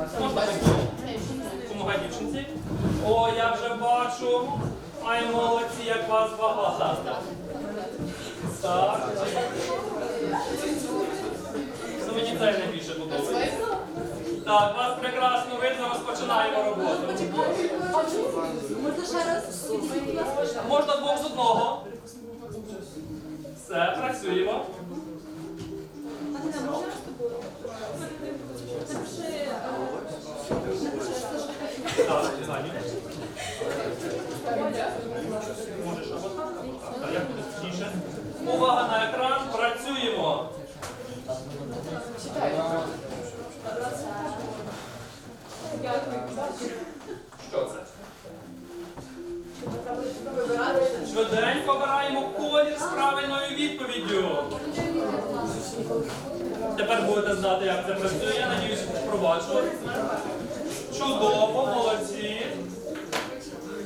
Можна дівчинці? О, я вже бачу. Ай, молодці, як вас багато. Так. Ну, мені це найбільше подобається. Так, вас прекрасно видно, розпочинаємо роботу. Можна двох з одного. Все, працюємо. Так, Увага на екран, працюємо. Що це? Швиденько обираємо колір з правильною відповіддю. Тепер будете знати, як це працює. Я надіюсь, впроваджувати. Чудово, молодці.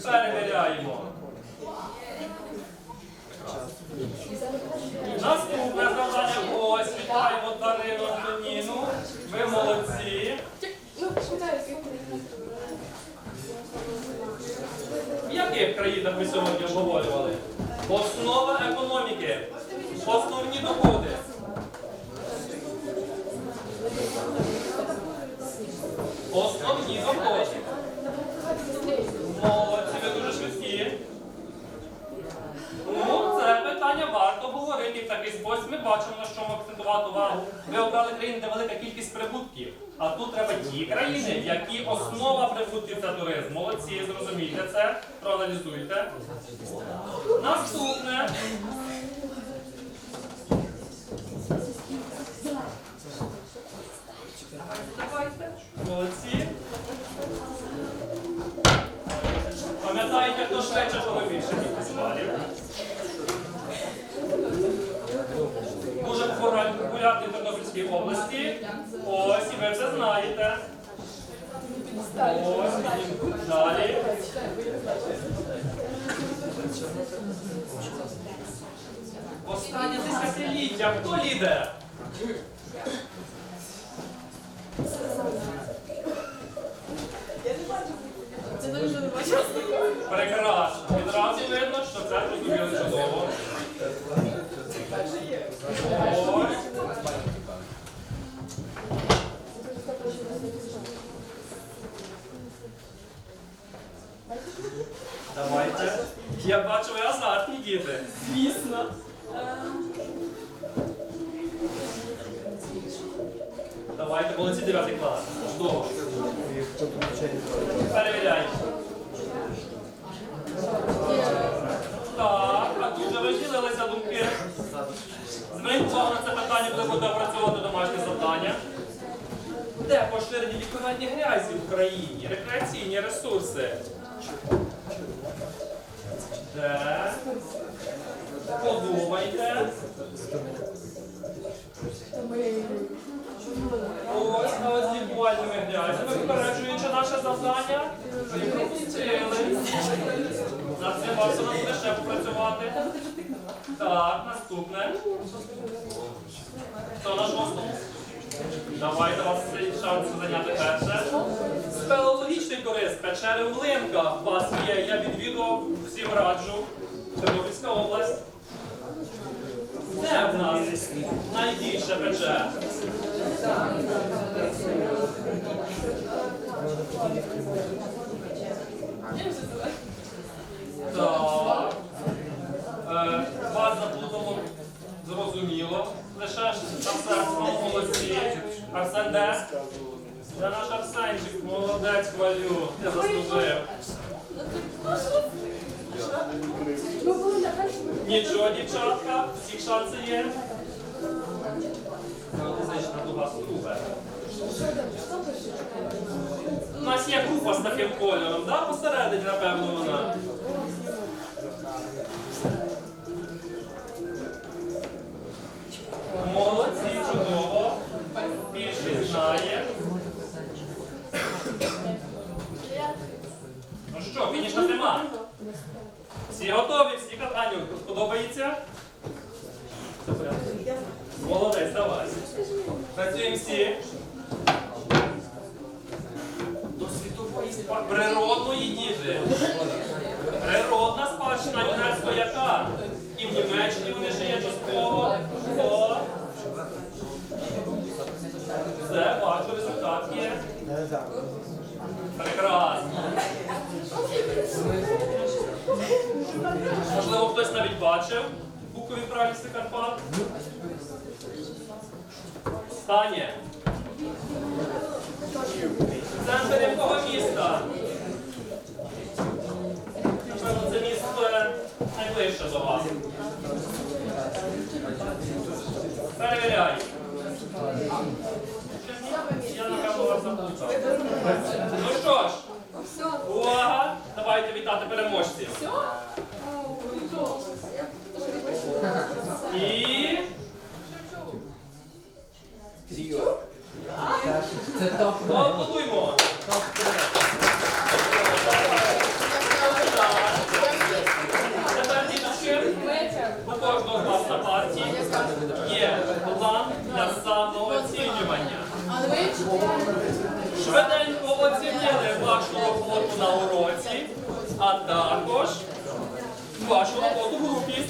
Перевіряємо. Наступне завдання. Ось, вітаємо Дарину Антоніну. Ви молодці. В яких країнах ми сьогодні обговорювали? Основа економіки. Основні доходи. Основні доходи. Молодці, ви дуже швидкі. Ну, це питання варто говорити в такий спосіб. Ми бачимо, на що ми акцентувати увагу. Ви обрали країни, де велика кількість прибутків. А тут треба ті країни, які основа прибутків це туризм. Молодці, зрозумійте це, проаналізуйте. Наступне. Молодці. Пам'ятаєте, хто швидше, коли більше балів. Дуже популярний в Тернопільській області. Ось, і ви вже знаєте. Ось, ідемо далі. Останнє десятиліття. Хто лідер? Це дуже не бачила. Прекрасно. Відразу видно, що це зрозуміли чудово. Ось. Давайте. Я бачу, ви азартні діти. Звісно. Давайте, молодці 9 клас. Чудово. Перевіряйте. Так, а тут вже розділилися думки. Зверніть увагу на це питання, коли буде опрацьовувати домашнє завдання. Де поширені лікувальні грязі в Україні? Рекреаційні ресурси. Де? Подумайте. Ось, а ось лікувальними грязями, випереджуючи наше завдання, ви пропустили. Над цим нам ще попрацювати. Так, наступне. Хто на шостому? Давайте вас шанс зайняти перше. Спелеологічний турист, печери в Линках у вас є. Я відвідував, всім раджу. Тернопільська область. Де в нас найбільше печер? Так. Е, Вас заплутало зрозуміло. Лише ж Арсен, ну, молодці. Де? Де наш Арсенчик? Молодець, хвалю. Я заслужив. Нічого, дівчатка, всіх шанси є. Фізична дуга струбе. У нас є група з таким кольором, да? Посередині, напевно, вона. Що, фінішна тема? Всі готові, всі Аню, подобається? Молодець, давай. Працюємо всі. До світової спадщини. природної їжі. Природна спадщина ЮНЕСКО яка? І в Німеччині вони ще є частково. О. Все, бачу, результат є. Прекрасно. Можливо, хтось навіть бачив букові Карпат. Таня. Центр якого міста? Напевно, це місто найближче до вас. Перевіряй. Я напевно вас заплутав. Ну що ж, увага! Давайте вітати переможців. Все? І поаплодуймо. Тепер, діточки, у кожного з вас на парті є план для самооцінювання. Швиденько оцінили вашу роботу на уроці, а також вашу роботу в групі.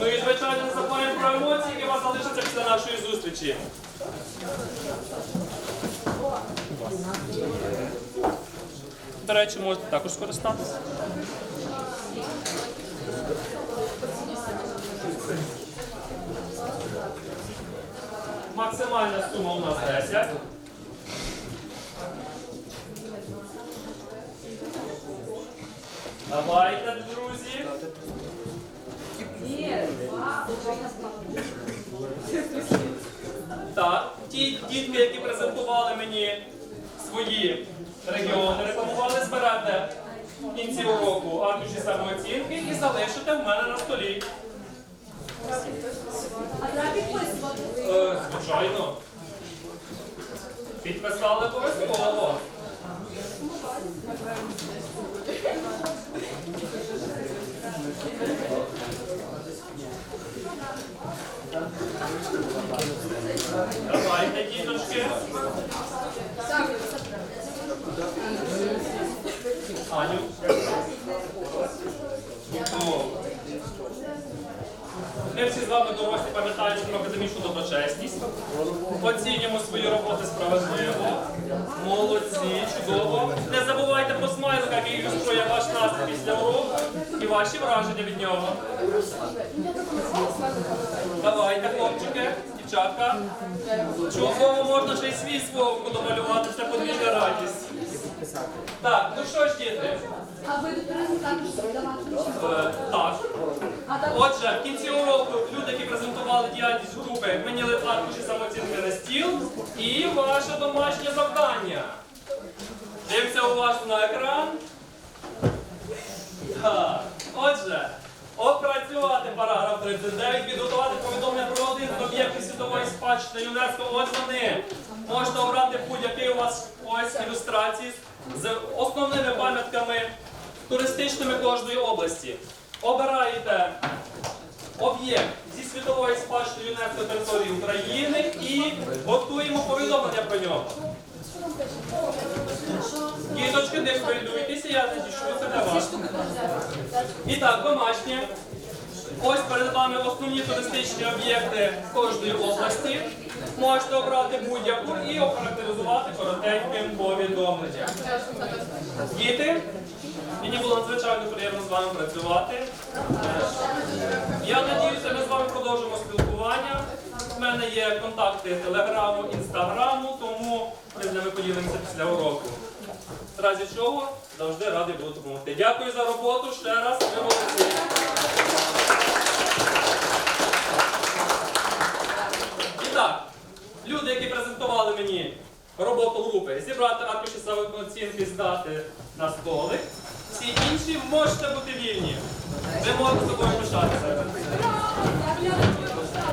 Ну і, звичайно, не забуваємо про емоції, які вас залишаться після нашої зустрічі. До речі, можете також скористатися. Максимальна сума у нас 10. Давайте, Так, ті дітки, які презентували мені свої регіони, рекламували, зберете в кінці уроку аркуші самооцінки і залишите в мене на столі. Е, звичайно. Підписали обов'язково. Давайте, діточки. Аню. Ми всі з вами дорослі пам'ятаємо про академічну доброчесність. Оцінюємо свої роботи справедливо. Молодці, чудово. Не забувайте про смайлика, який ілюструє ваш настрій після уроку і ваші враження від нього. Давайте, хлопчики, дівчатка. Чудово можна ще й свій свовку домалювати, це подвійна радість. Так, ну що ж, діти? А ви? Е, так. Так Отже, в кінці уроку люди, які презентували діяльність групи, мені аркуші самооцінки на стіл і ваше домашнє завдання. Дивіться уважно на екран. Так. Отже, опрацювати параграф 39, підготувати повідомлення про один з об'єктів світової спадщини ЮНЕСКо. Ось вони. Можете обрати будь-який у вас ось ілюстрації з основними пам'ятками туристичними кожної області. Обираєте об'єкт зі світової спадщини ЮНЕСКО території України і готуємо повідомлення про нього. Діточки, не надішлю це для вас. І так, домашнє. Ось перед вами основні туристичні об'єкти кожної області. Можете обрати будь-яку і охарактеризувати коротеньким повідомленням. Діти, мені було надзвичайно приємно з вами працювати. Я надіюся, ми з вами продовжимо спілкування. У мене є контакти телеграму, інстаграму, тому ми з ними поділимося після уроку. В разі чого завжди радий буду допомогти. Дякую за роботу ще раз. Ви молодці. І так, люди, які презентували мені роботу групи, зібрати аркуші самооцінки, здати на столик. Всі інші можете бути вільні. Ви можете собою пишатися.